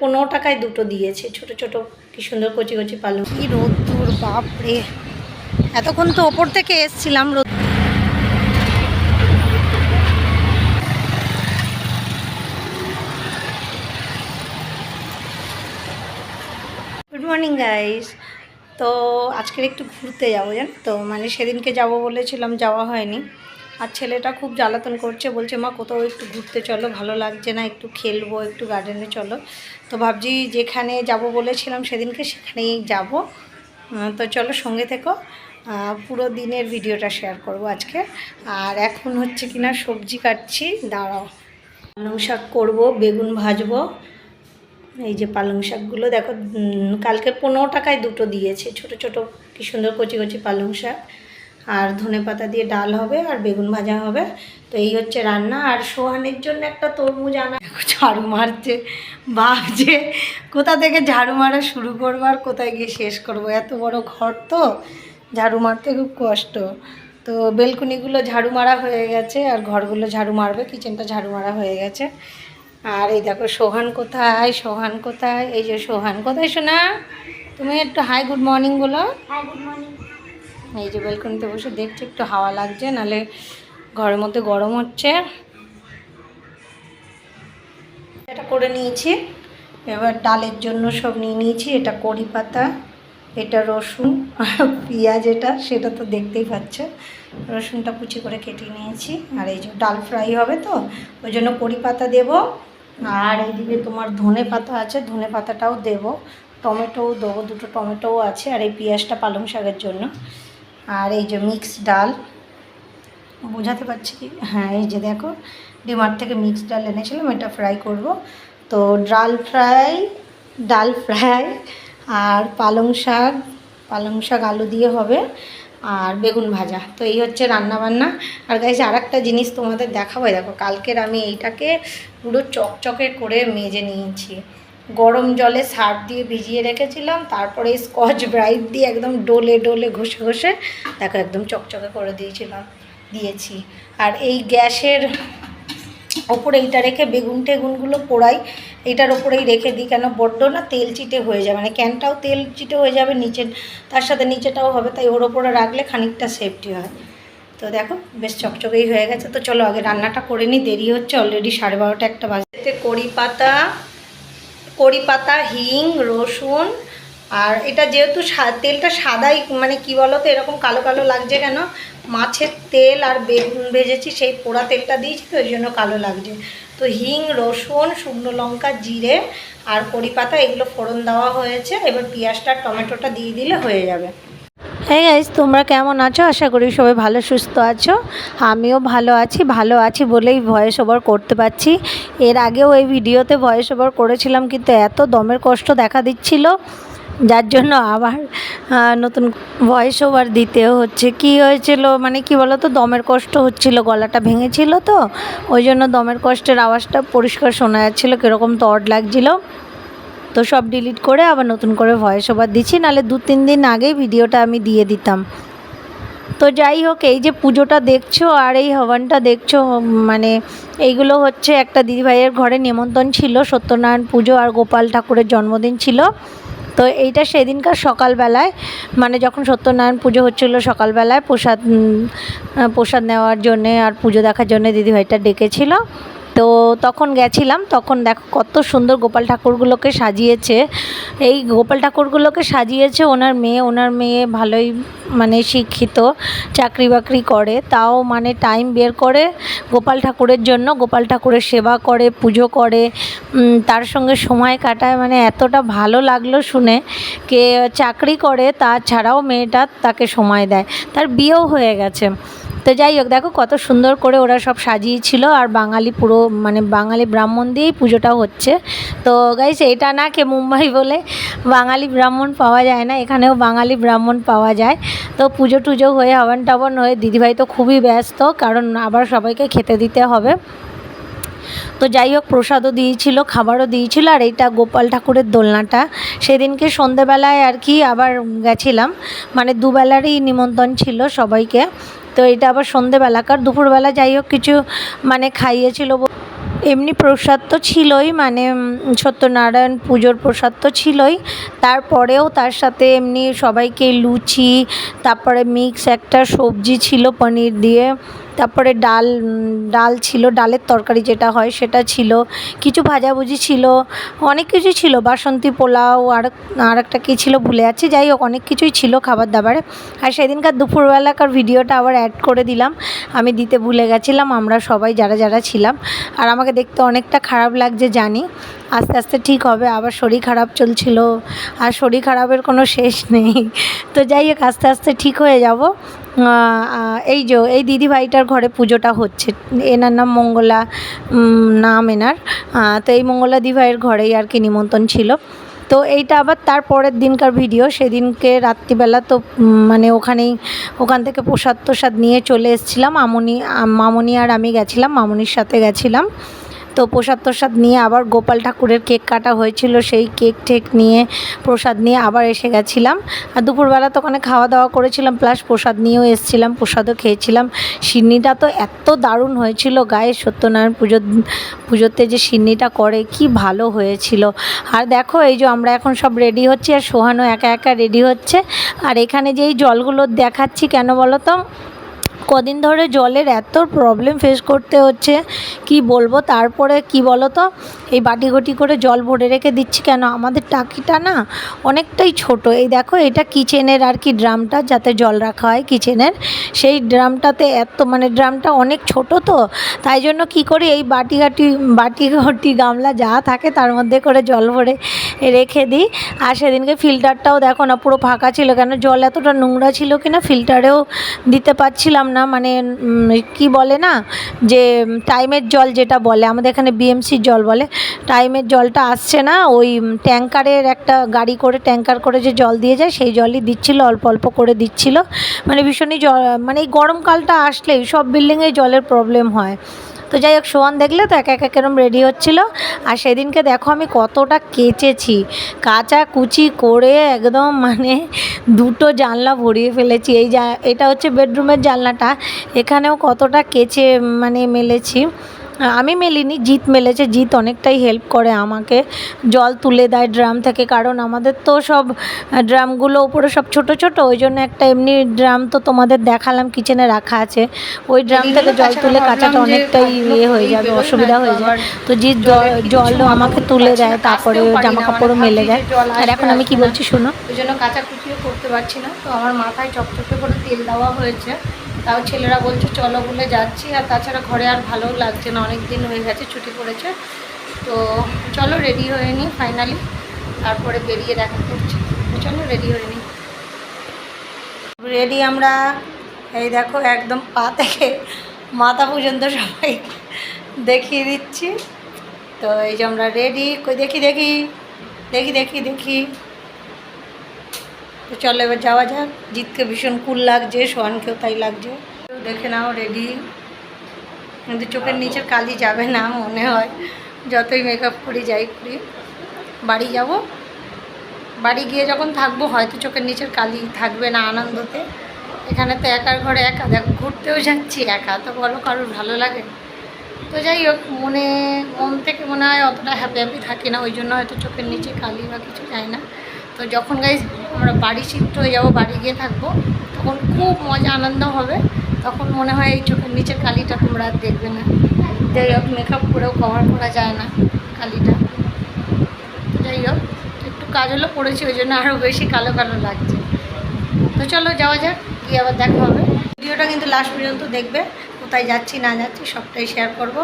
পনেরো টাকায় দুটো দিয়েছে। ছোট ছোট, কি সুন্দর কচি কচি পালং। কি রোদ্দুর, বাপরে। এতক্ষণ তো ওপর থেকে এসছিলাম রোদ গুড মর্নিং গাইস তো আজকের একটু ঘুরতে যাব, জান তো? মানে সেদিনকে যাব বলেছিলাম, যাওয়া হয়নি। আর ছেলেটা খুব জ্বালাতন করছে, বলছে, মা, কোথাও একটু ঘুরতে চলো, ভালো লাগছে না, একটু খেলব, একটু গার্ডেনে চলো। তো ভাবছি যেখানে যাব বলেছিলাম সেদিনকে সেখানেই যাব। তো চলো সঙ্গে থেকো। পুরো দিনের ভিডিওটা শেয়ার করব আজকে। আর এখন হচ্ছে কিনা সবজি কাটছি, দাঁড়াও। পালং শাক করব, বেগুন ভাজবো। এই যে পালং শাকগুলো, দেখো কালকে পনেরো টাকায় দুটো দিয়েছে, ছোট ছোট, কি সুন্দর কচি কচি পালং শাক। আর ধনে পাতা দিয়ে ডাল হবে আর বেগুন ভাজা হবে। তো এই হচ্ছে রান্না। আর সোহানের জন্য একটা তরমুজ আনা ঝাড়ু মারছে। ভাবছে কোথা থেকে ঝাড়ু মারা শুরু করব আর কোথায় গিয়ে শেষ করব? এত বড় ঘর তো। ঝাড়ু মারতে খুব কষ্ট। তো বেলকুনিগুলো ঝাড়ু মারা হয়ে গেছে আর ঘরগুলো ঝাড়ু মারবে, কিচেনটা ঝাড়ু মারা হয়ে গেছে। আর এই দেখো, সোহান কোথায়? সোহান কোথায়? এই যে সোহান, কোথায় শোনা তুমি একটু হাই গুড মর্নিং বলো। হাই গুড মর্নিং এই যে বেলকনিতে বসে দেখছি, একটু হাওয়া লাগছে, নালে ঘরের মধ্যে গরম হচ্ছে। এটা করে নিয়েছি। এবার ডালের জন্য সব নিয়ে নিয়েছি, এটা কড়ি পাতা, এটা রসুন, পেঁয়াজ এটা, সেটা তো দেখতেই পাচ্ছ। রসুনটা কুচি করে কেটে নিয়েছি, আর এই যে ডাল ফ্রাই হবে তো, ওই জন্য কড়ি পাতা দেবো। আর এইদিকে তোমার ধনে পাতা আছে, ধনে পাতাটাও দেবো। টমেটোও দেবো, দুটো টমেটোও আছে, আর এই পেঁয়াজটা পালং শাকের জন্য। আর এই যে মিক্স ডাল। বোঝাতে পারছি কি? হ্যাঁ এই যে দেখো, ডিমার্ট থেকে মিক্স ডাল এনেছিলাম, এটা ফ্রাই করব। তো ডাল ফ্রাই ডাল ফ্রাই আর পালং শাক পালং শাক আলু দিয়ে হবে আর বেগুন ভাজা। তো এই হচ্ছে রান্না বান্না আর গাইছে আর একটা জিনিস তোমাদের দেখাবো। দেখো, কালকের আমি এইটাকে পুরো চকচকে করে মেজে নিয়েছি। গরম জলে সার্ফ দিয়ে ভিজিয়ে রেখেছিলাম, তারপরে স্কচ ব্রাইট দিয়ে একদম ডোলে ডোলে ঘষে ঘষে দেখো একদম চকচকে করে দিয়েছিলাম, দিয়েছি। আর এই গ্যাসের ওপরে এইটা রেখে বেগুন টেগুনগুলো পোড়াই, এইটার ওপরেই রেখে দিই কেন বড্ড না তেল চিটে হয়ে যাবে মানে ক্যানটাও তেল চিটে হয়ে যাবে নিচে, তার সাথে নিচেটাও হবে, তাই ওর ওপরে রাখলে খানিকটা সেফটি হয়। তো দেখো বেশ চকচকেই হয়ে গেছে, তো চলো আগে রান্নাটা করে নিই, দেরি হচ্ছে অলরেডি সাড়ে বারোটা একটা বাজতে কড়ি পাতা কড়ি পাতা হিং, রসুন, আর এটা যেহেতু তেলটা সাদাই মানে কি বলো তো এরকম কালো কালো লাগছে কেন? মাছের তেল আর বেগুন ভেজেছি সেই পোড়া তেলটা দিয়েছি তো, ওই জন্য কালো লাগছে। তো হিং, রসুন, শুকনো লঙ্কা, জিরে আর কড়ি পাতা এগুলো ফোড়ন দেওয়া হয়েছে। এবার পেঁয়াজটা, টমেটোটা দিয়ে দিলে হয়ে যাবে। হ্যাঁ গাইজ তোমরা কেমন আছো? আশা করি সবাই ভালো, সুস্থ আছো। আমিও ভালো আছি ভালো আছি বলেই ভয়েস ওভার করতে পারছি। এর আগেও এই ভিডিওতে ভয়েস ওভার করেছিলাম, কিন্তু এত দমের কষ্ট দেখা দিচ্ছিল, যার জন্য আবার নতুন ভয়েস ওভার দিতেও হচ্ছে। কি হয়েছিল? মানে কি বলো তো দমের কষ্ট হচ্ছিল, গলাটা ভেঙেছিল তো, ওই জন্য দমের কষ্টের আওয়াজটা পরিষ্কার শোনা যাচ্ছিল, কীরকম তড লাগছিল। তো সব ডিলিট করে আবার নতুন করে ভয়েস ওভার দিচ্ছি, নাহলে দু তিন দিন আগেই ভিডিওটা আমি দিয়ে দিতাম। তো যাই হোক, এই যে পুজোটা দেখছ আর এই হবনটা দেখছ মানে এইগুলো হচ্ছে একটা দিদিভাইয়ের ঘরে নিমন্ত্রণ ছিল, সত্যনারায়ণ পুজো আর গোপাল ঠাকুরের জন্মদিন ছিল। তো এইটা সেদিনকার সকালবেলায় মানে যখন সত্যনারায়ণ পুজো হচ্ছিল সকালবেলায় প্রসাদ প্রসাদ নেওয়ার জন্যে আর পুজো দেখার জন্যে দিদিভাইটা ডেকেছিল। তো তখন গেছিলাম, তখন দেখো কত সুন্দর গোপাল ঠাকুরগুলোকে সাজিয়েছে। এই গোপাল ঠাকুরগুলোকে সাজিয়েছে, ওনার মেয়ে ওনার মেয়ে ভালোই মানে শিক্ষিত, চাকরি বাকরি করে, তাও মানে টাইম বের করে গোপাল ঠাকুরের জন্য, গোপাল ঠাকুরের সেবা করে, পুজো করে। তার সঙ্গে সময় কাটায় মানে এতটা ভালো লাগল শুনে কে চাকরি করে, তাছাড়াও মেয়েটা তাকে সময় দেয়। তার বিয়েও হয়ে গেছে। তো যাই হোক, দেখো কত সুন্দর করে ওরা সব সাজিয়েছিল আর বাঙালি পুরো মানে বাঙালি ব্রাহ্মণ দিয়েই পুজোটা হচ্ছে। তো গাইস এটা না কে মুম্বাই বলে, বাঙালি ব্রাহ্মণ পাওয়া যায় না, এখানেও বাঙালি ব্রাহ্মণ পাওয়া যায়। তো পুজো টুজো হয়ে, হবন টাবন হয়ে, দিদিভাই তো খুবই ব্যস্ত, কারণ আবার সবাইকে খেতে দিতে হবে। তো যাই হোক, প্রসাদও দিয়েছিল, খাবারও দিয়েছিল, আর এইটা গোপাল ঠাকুরের দোলনাটা। সেদিনকে সন্ধেবেলায় আর কি আবার গেছিলাম মানে দুবেলারই নিমন্ত্রণ ছিল সবাইকে। তো এটা আবার সন্ধেবেলাকার দুপুরবেলা যাই হোক কিছু মানে খাইয়েছিল এমনি প্রসাদ তো ছিলই মানে সত্যনারায়ণ পুজোর প্রসাদ তো ছিলই। তারপরেও তার সাথে এমনি সবাইকে লুচি, তারপরে মিক্স একটা সবজি ছিল পনির দিয়ে। তারপরে ডাল ডাল ছিল, ডালের তরকারি যেটা হয় সেটা ছিল, কিছু ভাজাভুজি ছিল, অনেক কিছু ছিল, বাসন্তী পোলাও আর আর একটা কী ছিল ভুলে যাচ্ছি, যাই হোক, অনেক কিছুই ছিল খাবার দাবারে আর সেদিনকার দুপুরবেলাকার ভিডিওটা আবার অ্যাড করে দিলাম, আমি দিতে ভুলে গেছিলাম, আমরা সবাই যারা যারা ছিলাম, আর আমাকে দেখতে অনেকটা খারাপ লাগছে জানি, আস্তে আস্তে ঠিক হবে, আবার শরীর খারাপ চলছিল, আর শরীর খারাপের কোনো শেষ নেই, তো যাই হোক, আস্তে আস্তে ঠিক হয়ে যাব এই যে, এই দিদি ভাইটার ঘরে পুজোটা হচ্ছে। এনার নাম মঙ্গলা নাম এনার। তো এই মঙ্গলা দি ভাইয়ের ঘরেই আর কি নিমন্ত্রণ ছিল। তো এইটা আবার তার পরের দিনকার ভিডিও। সেদিনকে রাত্রিবেলা তো মানে ওখানেই, ওখান থেকে প্রসাদ তোসাদ নিয়ে চলে এসেছিলাম। মামনি মামনি আর আমি গেছিলাম, মামনির সাথে গেছিলাম। তো প্রসাদ তোসাদ নিয়ে আবার গোপাল ঠাকুরের কেক কাটা হয়েছিল, সেই কেক টেক নিয়ে প্রসাদ নিয়ে আবার এসে গেছিলাম। আর দুপুরবেলা তো ওখানে খাওয়া দাওয়া করেছিলাম প্লাস প্রসাদ নিয়েও এসেছিলাম, প্রসাদও খেয়েছিলাম। সিন্নিটা তো এত দারুণ হয়েছিল গায়ে, সত্যনারায়ণ পুজোর, পুজোতে যে সিন্নিটা করে, কি ভালো হয়েছিল। আর দেখো, এই যে আমরা এখন সব রেডি হচ্ছি, আর সোহানও একা একা রেডি হচ্ছে। আর এখানে যে এই জলগুলো দেখাচ্ছি কেন বলো তো? কদিন ধরে জলের এত প্রবলেম ফেস করতে হচ্ছে। কি বলব? তারপরে কি বলো তো এই বাটি ঘটি করে জল ভরে রেখে দিচ্ছি কেন? আমাদের টাকিটা না অনেকটাই ছোট। এই দেখো, এটা কিচেনের আর কি ড্রামটা যাতে জল রাখা হয় কিচেনের। সেই ড্রামটাতে এত মানে ড্রামটা অনেক ছোট তো, তাই জন্য কি করি, এই বাটি ঘাটি বাটি ঘটি গামলা যা থাকে তার মধ্যে করে জল ভরে রেখে দিই। আর সেদিনকে ফিল্টারটাও দেখো না, পুরো ফাঁকা ছিল কেন? জল এতটা নোংরা ছিল কিনা ফিল্টারেও দিতে পারছিলাম না। মানে কি বলে না, যে টাইমের জল যেটা বলে, আমাদের এখানে বিএমসির জল বলে টাইমের জলটা আসছে না, ওই ট্যাঙ্কারের একটা গাড়ি করে, ট্যাঙ্কার করে যে জল দিয়ে যায়, সেই জলই দিচ্ছিল, অল্প অল্প করে দিচ্ছিল। মানে ভীষণই জল মানে এই গরমকালটা আসলেই সব বিল্ডিংয়ে জলের প্রবলেম হয়। তো যাই হোক সোয়ান দেখলে তো এক এক এরম রেডি হচ্ছিল। আর সেদিনকে দেখো আমি কতটা কেচেছি। কাচা কুচি করে একদম মানে দুটো জানলা ভরিয়ে ফেলেছি। এই যা, এটা হচ্ছে বেডরুমের জানলাটা। এখানেও কতটা কেচে মানে মেলেছি। আমি মেলিনি জিৎ মেলেছে। জিৎ অনেকটাই হেল্প করে আমাকে। জল তুলে দেয় ড্রাম থেকে কারণ আমাদের তো সব ড্রামগুলো উপরে সব ছোট ছোট ওই জন্য একটা এমনি ড্রাম তো তোমাদের দেখালাম কিচেনে রাখা আছে। ওই ড্রাম থেকে জল তুলে কাচাটা অনেকটাই ইয়ে হয়ে যাবে অসুবিধা হয়ে যায়। তো জিৎ জল আমাকে তুলে দেয় তারপরে জামা কাপড়ও মেলে দেয়। আর এখন আমি কি বলছি শোনো। ওই জন্য কাঁচা কুচিও করতে পারছি না তো আমার মাথায় চকচকে করে তেল দেওয়া হয়েছে। তাও ছেলেরা বলছে, চলো বলে যাচ্ছি। আর তাছাড়া ঘরে আর ভালোও লাগছে না অনেক দিন হয়ে গেছে, ছুটি পড়েছে। তো চলো রেডি হয়ে নিই ফাইনালি তারপরে বেরিয়ে দেখা করছি। চলো রেডি হয়ে নিই। রেডি আমরা, এই দেখো একদম পা থেকে মাথা পর্যন্ত সবাই দেখিয়ে দিচ্ছি। তো এই যে আমরা রেডি কই দেখি দেখি দেখি দেখি দেখি। তো চলো এবার যাওয়া যাক। জিতকে ভীষণ কুল লাগছে, সোহানকেও তাই লাগছে। দেখে নাও রেডি কিন্তু চোখের নিচের কালি যাবে না, মনে হয়। যতই মেকআপ করি, যাই করি। বাড়ি যাব। বাড়ি গিয়ে যখন থাকব, হয়তো চোখের নিচের কালি থাকবে না আনন্দতে। এখানে তো একার ঘরে একা, দেখো, ঘুরতেও যাচ্ছি একা, তো বলো কারোর ভালো লাগে? তো যাই হোক, মনে, মন থেকে মনে হয় অতটা হ্যাপি হ্যাপি থাকি না, ওই জন্য হয়তো চোখের নিচে কালি বা কিছু যায় না। তো যখন গাই আমরা বাড়ি শিফট হয়ে যাব, বাড়ি গিয়ে থাকব, তখন খুব মজা, আনন্দ হবে। তখন মনে হয় এই চোখের নিচের কালিটা তোমরা আর দেখবে না। যাই হোক মেকআপ করেও কভার করা যায় না কালিটা। যাই হোক, একটু কাজলও পড়েছি, ওই জন্য আরও বেশি কালো কালো লাগছে। তো চলো যাওয়া যাক, গিয়ে আবার দেখা হবে। ভিডিওটা কিন্তু লাস্ট পর্যন্ত দেখবে, কোথায় যাচ্ছি, না যাচ্ছি, সবটাই শেয়ার করব।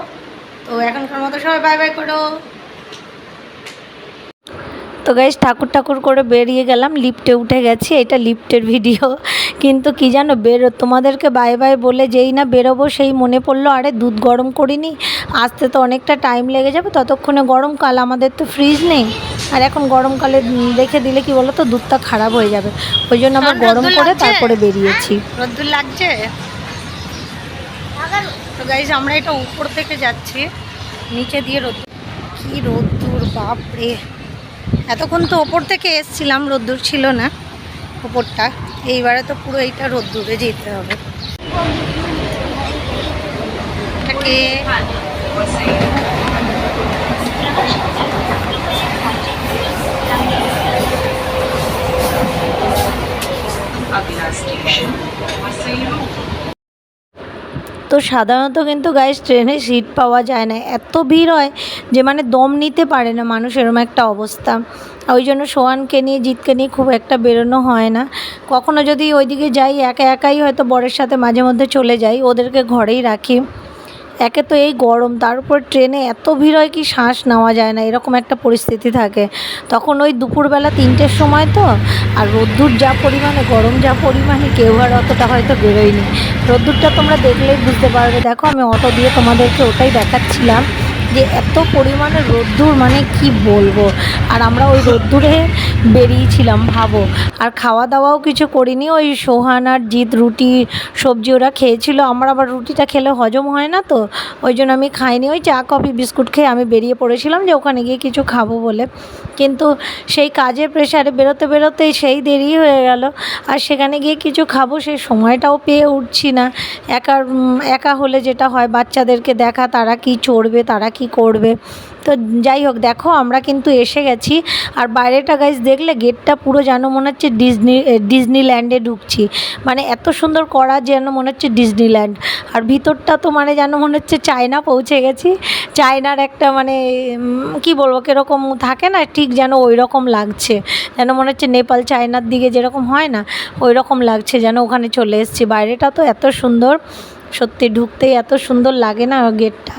তো এখনকার মতো সবাই বাই বাই করো। তো গাইজ ঠাকুর ঠাকুর করে বেরিয়ে গেলাম লিফটে উঠে গেছি এটা লিফটের ভিডিও কিন্তু কি জানো বেরো তোমাদেরকে বাই বাই বলে যেই না বেরোবো সেই মনে পড়ল আরে দুধ গরম করিনি আসতে তো অনেকটা টাইম লেগে যাবে ততক্ষণে গরমকাল আমাদের তো ফ্রিজ নেই। আর এখন গরমকালে দেখে দিলে কি বলো তো দুধটা খারাপ হয়ে যাবে। ওই জন্য আমরা গরম করে তারপরে বেরিয়েছি। রোদ্দুর লাগছে? তো গাইজ আমরা এটা উপর থেকে যাচ্ছি নিচে দিয়ে রোদ্দুর কি রোদ্দুর বাপরে। এতক্ষণ তো ওপর থেকে এসছিলাম, রোদ্দুর ছিল না ওপরটা। এইবারে তো পুরো এইটা রোদ্দুরে যেতে হবে। এটাকে Abila তো সাধারণত কিন্তু গাইস ট্রেনে সিট পাওয়া যায় না। এত ভিড় হয় যে মানে দম নিতে পারে না মানুষ, এরম একটা অবস্থা। ওই জন্য সোয়ানকে নিয়ে, জিতকে নিয়ে খুব একটা বেরোনো হয় না। কখনো যদি ওইদিকে যাই, একা একাই হয়তো বরের সাথে মাঝে মধ্যে চলে যাই, ওদেরকে ঘরেই রাখি। একে তো এই গরম, তার উপর ট্রেনে এত ভিড় হয় কি শ্বাস নেওয়া যায় না, এরকম একটা পরিস্থিতি থাকে। তখন ওই দুপুরবেলা তিনটের সময় তো, আর রোদ্দুর যা পরিমাণে, গরম যা পরিমাণে, কেউ আর অতটা হয়তো বেরোয়নি। রোদ্দুরটা তোমরা দেখলেই বুঝতে পারবে। দেখো, আমি অটো দিয়ে তোমাদেরকে ওটাই দেখাচ্ছিলাম। যে এত পরিমাণে রোদ্দুর মানে কি বলব? আর আমরা ওই রোদ্দুরে বেরিয়েছিলাম, ভাবো। আর খাওয়া দাওয়াও কিছু করিনি, ওই সোহান আর জিৎ রুটি, সবজি ওরা খেয়েছিল। আমার আবার রুটিটা খেলে হজম হয় না তো, ওই জন্য আমি খাইনি। ওই চা, কফি, বিস্কুট খেয়ে আমি বেরিয়ে পড়েছিলাম যে ওখানে গিয়ে কিছু খাব বলে। কিন্তু সেই কাজের প্রেশারে বেরোতে বেরোতেই সেই দেরি হয়ে গেল। আর সেখানে গিয়ে কিছু খাব, সেই সময়টাও পেয়ে উঠছি না। একা একা হলে যেটা হয়, বাচ্চাদেরকে দেখা, তারা কি চড়বে, তারা কি করবে? তো যাই হোক, দেখো আমরা কিন্তু এসে গেছি। আর বাইরেটা গাইজ দেখলে গেটটা পুরো যেন মনে হচ্ছে ডিজনি ডিজনিল্যান্ডে ঢুকছি। মানে এত সুন্দর করা যেন মনে হচ্ছে ডিজনিল্যান্ড আর ভিতরটা তো মানে যেন মনে হচ্ছে চায়না পৌঁছে গেছি। চায়নার একটা মানে কি বলব, কীরকম থাকে না, ঠিক যেন ওই রকম লাগছে। যেন মনে হচ্ছে নেপাল চায়নার দিকে যেরকম হয় না ওই রকম লাগছে যেন ওখানে চলে এসেছি। বাইরেটা তো এত সুন্দর। সত্যি ঢুকতেই এত সুন্দর লাগে না গেটটা।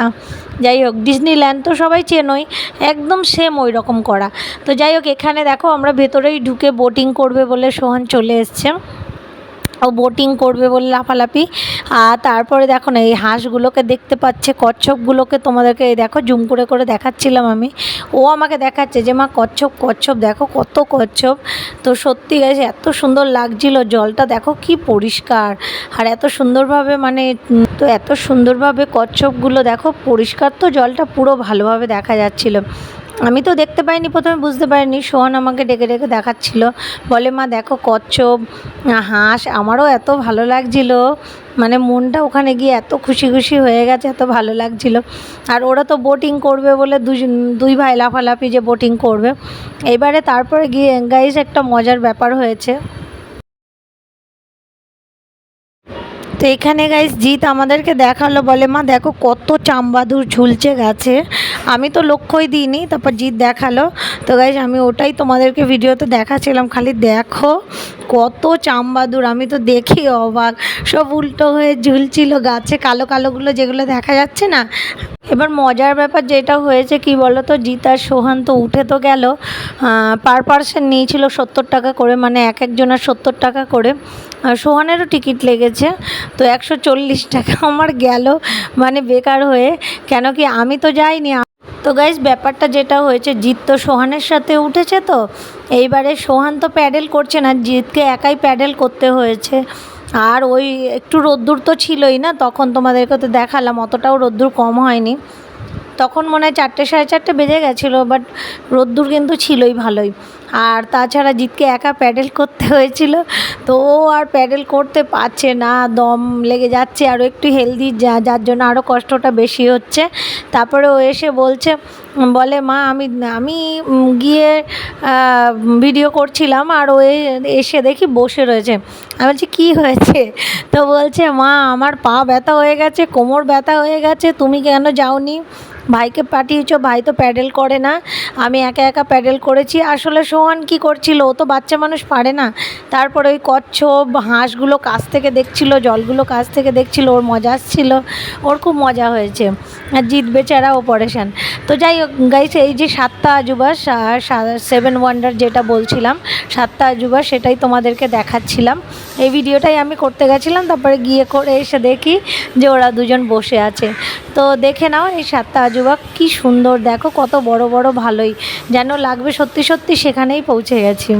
যাই হোক ডিজনিল্যান্ড তো সবাই চেনই, একদম সেম ওই রকম করা। তো যাই হোক, এখানে দেখো আমরা ভেতরেই ঢুকে বোটিং করবে বলে সোহান চলে এসছে। ও বোটিং করবে বলে লাফালাফি। আর তারপরে দেখো না, এই হাঁসগুলোকে দেখতে পাচ্ছে, কচ্ছপগুলোকে তোমাদেরকে দেখো জুম করে করে দেখাচ্ছিলাম আমি। ও আমাকে দেখাচ্ছে যে, মা, কচ্ছপ কচ্ছপ, দেখো কত কচ্ছপ। তো সত্যি গেছে এত সুন্দর লাগছিল, জলটা দেখো কি পরিষ্কার। আর এত সুন্দরভাবে মানে তো এত সুন্দরভাবে কচ্ছপগুলো দেখো, পরিষ্কার তো জলটা পুরো ভালোভাবে দেখা যাচ্ছিল। আমি তো দেখতে পাইনি, প্রথমে বুঝতে পারিনি। সোহান আমাকে ডেকে ডেকে দেখাচ্ছিল। বলে, মা, দেখো কচ্ছপ, হাঁস, আমারও এত ভালো লাগছিল। মানে মনটা ওখানে গিয়ে এত খুশি খুশি হয়ে গেছে, এত ভালো লাগছিল। আর ওরা তো বোটিং করবে বলে দুই ভাই লাফালাফি যে বোটিং করবে। এবারে তারপরে গিয়ে গাইজ একটা মজার ব্যাপার হয়েছে। তো এখানে গাইস জিৎ আমাদেরকে দেখাল, বলে, মা, দেখো কত চামবাদুর ঝুলছে গাছে। আমি তো লক্ষ্যই দিইনি, তারপর জিৎ দেখাল। তো গাইস আমি ওটাই তোমাদেরকে ভিডিওতে দেখাচ্ছিলাম, খালি দেখো কত চামবাদুর। আমি তো দেখি অবাক, সব উল্টো হয়ে ঝুলছিল গাছে, কালো কালোগুলো যেগুলো দেখা যাচ্ছে না এবার মজার ব্যাপার যেটা হয়েছে, কি বলো তো জিৎ আর সোহান তো উঠে তো গেল। পার পার্সন নিয়েছিল সত্তর টাকা করে মানে এক একজনের সত্তর টাকা করে। সোহানেরও টিকিট লেগেছে, তো একশো চল্লিশ টাকা আমার গেল মানে বেকার হয়ে। কেন কি আমি তো যাইনি। তো গাইজ ব্যাপারটা যেটা হয়েছে, জিৎ তো সোহানের সাথে উঠেছে তো। এইবারে সোহান তো প্যাডেল করছে না, জিৎকে একাই প্যাডেল করতে হয়েছে। আর ওই একটু রোদ্দুর তো ছিলই না, তখন তোমাদেরকে তো দেখালাম, অতটাও রোদ্দুর কম হয়নি। তখন মনে হয় চারটে সাড়ে চারটে বেজে গেছিল বাট রোদ্দুর কিন্তু ছিলই ভালোই। আর তাছাড়া জিতকে একা প্যাডেল করতে হয়েছিল, তো ও আর প্যাডেল করতে পারছে না, দম লেগে যাচ্ছে, আরও একটু হেলদি, যা, যার জন্য আরও কষ্টটা বেশি হচ্ছে। তারপরে ও এসে বলছে, বলে, মা, আমি আমি গিয়ে ভিডিও করছিলাম, আর ও এসে দেখি বসে রয়েছে। আমি বলছি, কী হয়েছে? তো বলছে, মা, আমার পা ব্যথা হয়ে গেছে, কোমর ব্যথা হয়ে গেছে, তুমি কেন যাওনি? ভাইকে পাঠিয়েছো, ভাই তো প্যাডেল করে না। আমি একা একা প্যাডেল করেছি। আসলে সোহান কি করছিল? ও তো বাচ্চা মানুষ পারে না। তারপরে ওই কচ্ছপ হাঁসগুলো কাছ থেকে দেখছিল, জলগুলো কাছ থেকে দেখছিল, ওর মজা আসছিল। ওর খুব মজা হয়েছে। আর জিত বেচারা অপারেশন তো যাই হোক গাইছে এই যে সাতটা আজুবা সেভেন ওয়ান্ডার যেটা বলছিলাম, সাতটা আজুবা সেটাই তোমাদেরকে দেখাচ্ছিলাম। এই ভিডিওটাই আমি করতে গেছিলাম, তারপরে গিয়ে করে এসে দেখি যে ওরা দুজন বসে আছে। তো দেখে নাও এই সাতটা আজুবা কি সুন্দর, দেখো কত বড় বড় ভালোই। যেন লাগবে সত্যি সত্যি সেখানেই পৌঁছে গেছি।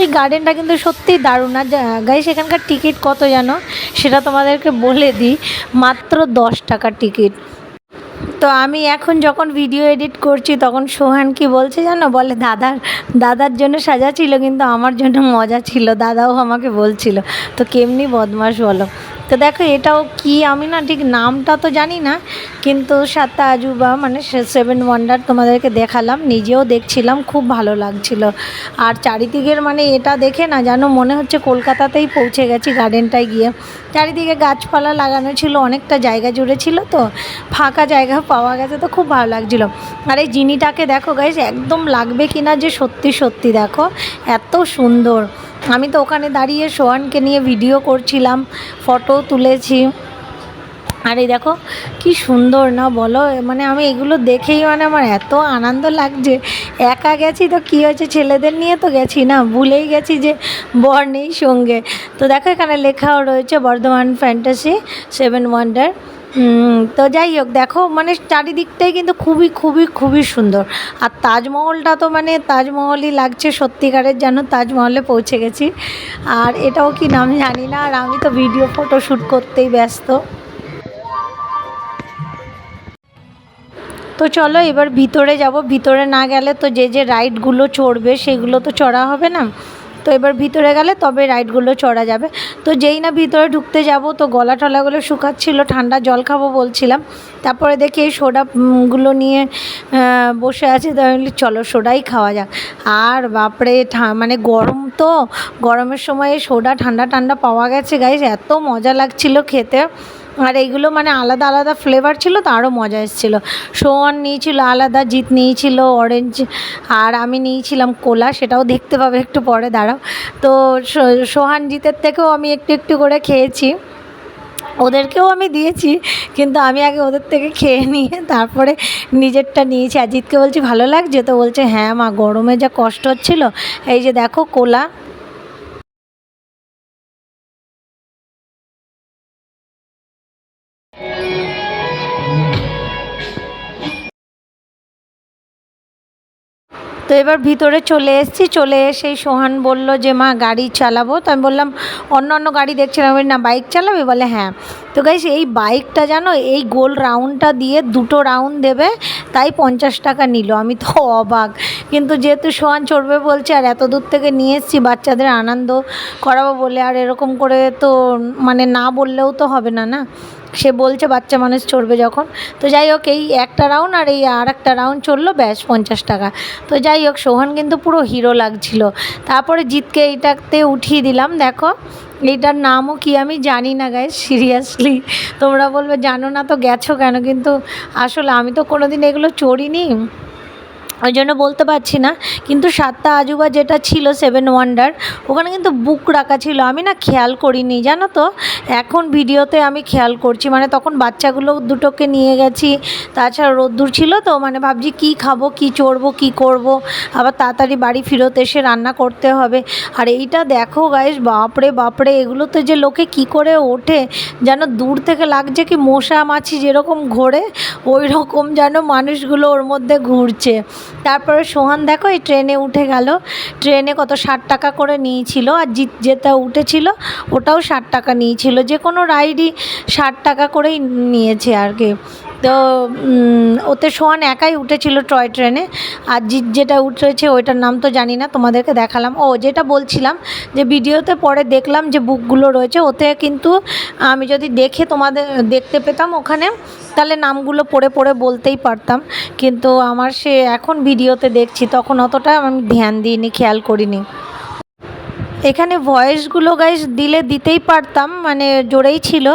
এই গার্ডেনটা কিন্তু সত্যিই দারুণ। আর গাই সেখানকার টিকিট কত জানো? সেটা তোমাদেরকে বলে দিই, মাত্র দশ টাকার টিকিট তো আমি এখন যখন ভিডিও এডিট করছি, তখন সোহান কি বলছে জানো? বলে, দাদার দাদার জন্য সাজা ছিল, কিন্তু আমার জন্য মজা ছিল। দাদাও আমাকে বলছিল। তো কেমনি বদমাস বলো। তো দেখো, এটাও কি, আমি না ঠিক নামটা তো জানি না, কিন্তু সাতটা আজুবা মানে সেভেন ওয়ান্ডার তোমাদেরকে দেখালাম, নিজেও দেখছিলাম, খুব ভালো লাগছিল। আর চারিদিকের মানে এটা দেখে না, যেন মনে হচ্ছে কলকাতাতেই পৌঁছে গেছি গার্ডেনটায় গিয়ে। চারিদিকে গাছপালা লাগানো ছিল, অনেকটা জায়গা জুড়ে ছিল তো, ফাঁকা জায়গা পাওয়া গেছে তো খুব ভালো লাগছিল। আর এই জিনিটাকে দেখো গাইজ একদম লাগবে কিনা যে সত্যি সত্যি দেখো, এত সুন্দর। আমি তো ওখানে দাঁড়িয়ে সোহানকে নিয়ে ভিডিও করছিলাম ফটো তুলেছি। আর এই দেখো, কি সুন্দর না বলো? মানে আমি এগুলো দেখেই মানে আমার এত আনন্দ লাগছে। একা গেছি তো কী হয়েছে? ছেলেদের নিয়ে তো গেছি না, ভুলেই গেছি যে বর নেই সঙ্গে। তো দেখো এখানে লেখাও রয়েছে বর্ধমান ফ্যান্টাসি সেভেন ওয়ান্ডার তো যাই হোক, দেখো মানে চারিদিকটাই কিন্তু খুবই খুবই খুবই সুন্দর। আর তাজমহলটা তো মানে তাজমহলই লাগছে সত্যিকারের যেন তাজমহলে পৌঁছে গেছি। আর এটাও কি নাম জানি না, আর আমি তো ভিডিও ফটো শ্যুট করতেই ব্যস্ত। তো চলো, এবার ভিতরে যাব। ভিতরে না গেলে তো যে যে রাইডগুলো চড়বে, সেগুলো তো চড়া হবে না? তো এবার ভিতরে গেলে তবে রাইডগুলো চড়া যাবে। তো যেই না ভিতরে ঢুকতে যাব, তো গলা টলাগুলো শুকাচ্ছিল, ঠান্ডা জল খাব বলছিলাম। তারপরে দেখি এই সোডাগুলো নিয়ে বসে আছি তো আমি চলো সোডাই খাওয়া যাক। আর বাপরে মানে গরম তো, গরমের সময় সোডা ঠান্ডা ঠান্ডা পাওয়া গেছে গাইজ এত মজা লাগছিল খেতে। আর এইগুলো মানে আলাদা আলাদা ফ্লেভার ছিল তো আরও মজা এসেছিল। সোহান নিয়েছিল আলাদা, জিৎ নিয়েছিল অরেঞ্জ আর আমি নিয়েছিলাম কোলা সেটাও দেখতে পাবে একটু পরে, দাঁড়াও। তো সোহান জিতের থেকেও আমি একটু একটু করে খেয়েছি। ওদেরকেও আমি দিয়েছি, কিন্তু আমি আগে ওদের থেকে খেয়ে নিয়ে তারপরে নিজেরটা নিয়েছি। অজিতকে বলছি, ভালো লাগছে? তো বলছে হ্যাঁ মা, গরমে যা কষ্ট হচ্ছিল, এই যে দেখো কোলা তো এবার ভিতরে চলে এসেছি, চলে এসেই সোহান বলল যে, মা, গাড়ি চালাবো? তো আমি বললাম, অন্য অন্য গাড়ি দেখছিলাম না। বাইক চালাবে? বলে হ্যাঁ। তো গাইস এই বাইকটা জানো, এই গোল রাউন্ডটা দিয়ে দুটো রাউন্ড দেবে, তাই পঞ্চাশ টাকা নিল। আমি তো অবাক। কিন্তু যেহেতু সোহান চড়বে বলছে, আর এত দূর থেকে নিয়ে এসেছি, বাচ্চাদের আনন্দ করাবো বলে, আর এরকম করে তো মানে না বললেও তো হবে না না? সে বলছে, বাচ্চা মানুষ চড়বে যখন। তো যাই হোক, এই একটা রাউন্ড আর এই আর একটা রাউন্ড চলল ব্যাস, পঞ্চাশ টাকা। তো যাই হোক, সোহান কিন্তু পুরো হিরো লাগছিল। তারপরে জিতকে এইটাতে উঠিয়ে দিলাম। দেখো, এইটার নামও কি আমি জানি না গায়ে সিরিয়াসলি তোমরা বলবে, জানো না তো গেছো কেন? কিন্তু আসলে আমি তো কোনোদিন এগুলো চড়িনি। ওই জন্য বলতে পারছি না, কিন্তু সাতটা আজুবা যেটা ছিল সেভেন ওয়ান্ডার ওখানে কিন্তু বুক রাখা ছিল। আমি না খেয়াল করিনি, জানো তো? এখন ভিডিওতে আমি খেয়াল করছি মানে তখন বাচ্চাগুলো দুটোকে নিয়ে গেছি, তাছাড়া রোদ্দুর ছিল তো মানে ভাবছি কি খাব, কি চড়বো, কি করব, আবার তাড়াতাড়ি বাড়ি ফেরত এসে রান্না করতে হবে। আর এইটা দেখো গাইস বাপরে বাপরে, এগুলোতে যে লোকে কি করে ওঠে, যেন দূর থেকে লাগছে কি মশা মাছি যেরকম ঘোরে ওই রকম যেন মানুষগুলো ওর মধ্যে ঘুরছে। তারপরে সোহান দেখো, এই ট্রেনে উঠে গেল। ট্রেনে কত ষাট টাকা করে নিয়েছিল আর জিত যেটা উঠেছিল ওটাও ষাট টাকা নিয়েছিল। যে কোনো রাইডই ষাট টাকা করেই নিয়েছে আর কি। তো ওতে সোহান একাই উঠেছিল টয় ট্রেনে। আর জিৎ যেটা উঠেছে ওইটার নাম তো জানি না, তোমাদেরকে দেখালাম। ও, যেটা বলছিলাম যে ভিডিওতে পরে দেখলাম যে বুকগুলো রয়েছে, ওতে কিন্তু আমি যদি দেখে তোমাদের, দেখতে পেতাম ওখানে, তাহলে নামগুলো পড়ে পড়ে বলতেই পারতাম। কিন্তু আমার সে এখন ভিডিওতে দেখছি, তখন অতটা আমি ধ্যান দিইনি, খেয়াল করিনি। এখানে ভয়েসগুলো গাইস দিলে দিতেই পারতাম মানে জোরেই ছিল।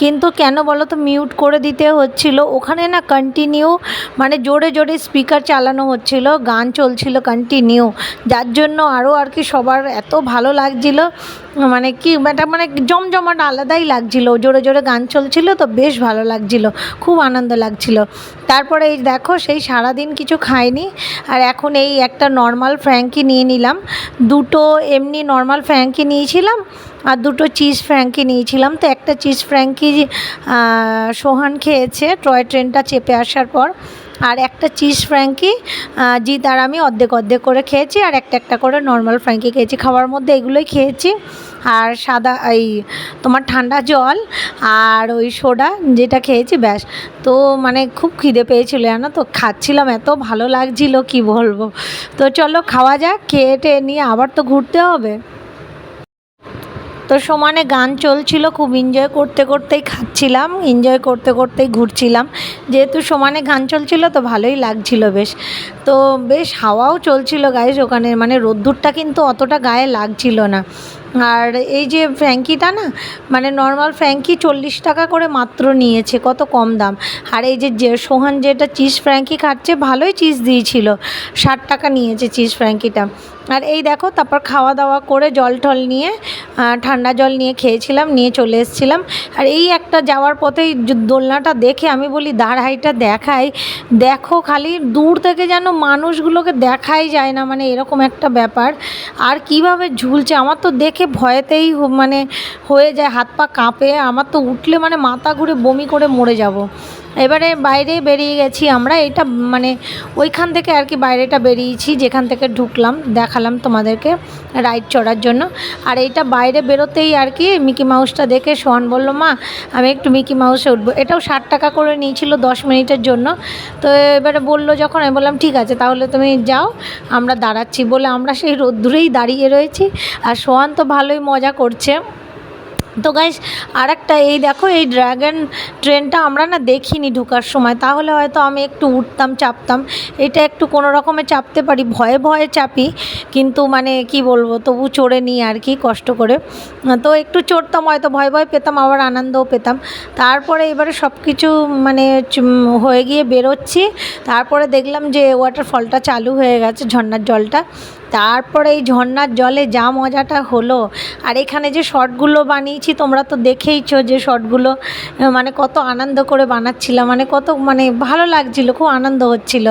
কিন্তু কেন বলো তো মিউট করে দিতে হচ্ছিল। ওখানে না কন্টিনিউ মানে জোরে জোরে স্পিকার চালানো হচ্ছিল, গান চলছিল কন্টিনিউ যার জন্য আরও আর কি সবার এত ভালো লাগছিল। মানে কি, এটা মানে জমজমাট আলাদাই লাগছিল। জোরে জোরে গান চলছিল তো বেশ ভালো লাগছিল, খুব আনন্দ লাগছিল। তারপরে এই দেখো, সেই সারাদিন কিছু খাইনি। আর এখন এই একটা নর্মাল ফ্র্যাঙ্কি নিয়ে নিলাম। দুটো এমনি নর্মাল ফ্র্যাঙ্কি নিয়েছিলাম আর দুটো চিজ ফ্র্যাঙ্কি নিয়েছিলাম। তো একটা চিজ ফ্র্যাঙ্কি সোহান খেয়েছে টয় ট্রেনটা চেপে আসার পর। আর একটা চিজ ফ্র্যাঙ্কি জিৎ আর আমি অর্ধেক অর্ধেক করে খেয়েছি, আর একটা একটা করে নর্মাল ফ্র্যাঙ্কি খেয়েছি। খাওয়ার মধ্যে এগুলোই খেয়েছি। আর সাদা, এই তোমার ঠান্ডা জল আর ওই সোডা যেটা খেয়েছি, ব্যাস। তো মানে খুব খিদে পেয়েছিল জানো তো? খাচ্ছিলাম, এত ভালো লাগছিল, কি বলব? তো চলো খাওয়া যাক, খেয়ে টেয়ে নিয়ে আবার তো ঘুরতে হবে। তো সমানে গান চলছিল, খুব এনজয় করতে করতেই খাচ্ছিলাম এনজয় করতে করতেই ঘুরছিলাম। যেহেতু সমানে গান চলছিল তো ভালোই লাগছিল বেশ। তো বেশ হাওয়াও চলছিল গায়ে ওখানে মানে রোদ্দুরটা কিন্তু অতটা গায়ে লাগছিল না। আর এই যে ফ্র্যাঙ্কিটা না মানে নর্মাল ফ্র্যাঙ্কি চল্লিশ টাকা করে মাত্র নিয়েছে, কত কম দাম। আর এই যে সোহান যেটা চিজ ফ্র্যাঙ্কি খাচ্ছে, ভালোই চিজ দিয়েছিল, ষাট টাকা নিয়েছে চিজ ফ্র্যাঙ্কিটা আর এই দেখো, তারপর খাওয়া দাওয়া করে জল টল নিয়ে ঠান্ডা জল নিয়ে খেয়েছিলাম, নিয়ে চলে এসেছিলাম। আর এই একটা যাওয়ার পথেই দোলনাটা দেখে আমি বলি দাঁড়াইটা দেখাই। দেখো খালি, দূর থেকে যেন মানুষগুলোকে দেখাই যায় না। মানে এরকম একটা ব্যাপার। আর কীভাবে ঝুলছে, আমার তো দেখে ভয়েতেই হো- মানে হয়ে যায়, হাত পা কাঁপে, আমার তো উঠলে মানে মাথা ঘুরে বমি করে মরে যাব। এবারে বাইরে বেরিয়ে গেছি আমরা, এটা মানে ওইখান থেকে আর কি বাইরেটা বেরিয়েছি, যেখান থেকে ঢুকলাম, দেখালাম তোমাদেরকে রাইড চড়ার জন্য। আর এইটা বাইরে বেরোতেই আর কি মিকি মাউসটা দেখে সোহান বলল, মা, আমি একটু মিকি মাউসে উঠবো। এটাও ষাট টাকা করে নিয়েছিল দশ মিনিটের জন্য। তো এবারে বলল যখন, আমি বললাম, ঠিক আছে, তাহলে তুমি যাও, আমরা দাঁড়াচ্ছি। বলে আমরা সেই রোদ্দুরেই দাঁড়িয়ে রয়েছি। আর সোহান তো ভালোই মজা করছে। তো গাইস আর একটা এই দেখো, এই ড্র্যাগন ট্রেনটা আমরা না দেখিনি ঢোকার সময়। তাহলে হয়তো আমি একটু উঠতাম, চাপতাম। এটা একটু কোনো রকমে চাপতে পারি, ভয়ে ভয়ে চাপি। কিন্তু মানে কি বলব, তবু চড়ে নিই আর কি, কষ্ট করে। তো একটু চড়তাম, হয়তো ভয় ভয় পেতাম, আবার আনন্দও পেতাম। তারপরে এবারে সব কিছু মানে হয়ে গিয়ে বেরোচ্ছি। তারপরে দেখলাম যে ওয়াটারফলটা চালু হয়ে গেছে ঝর্নার জলটা। তারপরে এই ঝর্নার জলে যা মজাটা হলো। আর এখানে যে শর্টগুলো বানিয়েছি তোমরা তো দেখেইছো যে শর্টগুলো আহ, মানে কত আনন্দ করে বানাচ্ছিলাম মানে কত মানে ভালো লাগছিল খুব আনন্দ হচ্ছিল।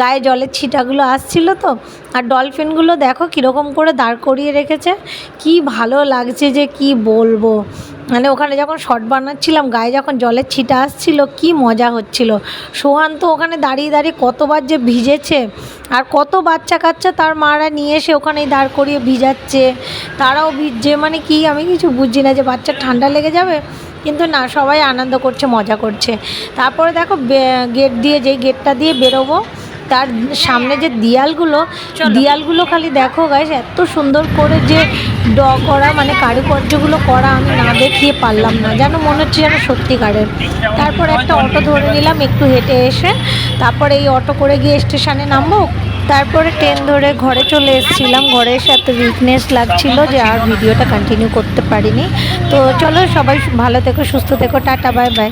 গায়ে জলের ছিটাগুলো আসছিল তো আর ডলফিনগুলো দেখো কীরকম করে দাঁড় করিয়ে রেখেছে। কি ভালো লাগছে যে কি বলব। মানে ওখানে যখন শর্ট বানাচ্ছিলাম, গায়ে যখন জলের ছিটা আসছিল, কি মজা হচ্ছিল। সোহান তো ওখানে দাঁড়িয়ে দাঁড়িয়ে কতবার যে ভিজেছে, আর কত বাচ্চা কাচ্চা তার মারা নিয়ে এসে ওখানেই দাঁড় করিয়ে ভিজাচ্ছে। তারাও ভিজছে মানে কি আমি কিছু বুঝছি না যে বাচ্চা ঠান্ডা লেগে যাবে, কিন্তু না, সবাই আনন্দ করছে, মজা করছে। তারপরে দেখো গেট দিয়ে, যেই গেটটা দিয়ে বেরোবো তার সামনে যে দিয়ালগুলো দিয়ালগুলো খালি দেখো গাইস এত সুন্দর করে যে ড করা মানে কারুকার্যগুলো করা আমি না দেখিয়ে পারলাম না। যেন মনে হচ্ছে যেন সত্যিকারের। তারপর একটা অটো ধরে নিলাম একটু হেঁটে এসে তারপরে এই অটো করে গিয়ে স্টেশনে নামবো। তারপরে ট্রেন ধরে ঘরে চলে এসেছিলাম। ঘরে এসে এত উইকনেস লাগছিল যে আর ভিডিওটা কন্টিনিউ করতে পারিনি। তো চলো সবাই ভালো থেকো সুস্থ থেকো টাটা বাই বাই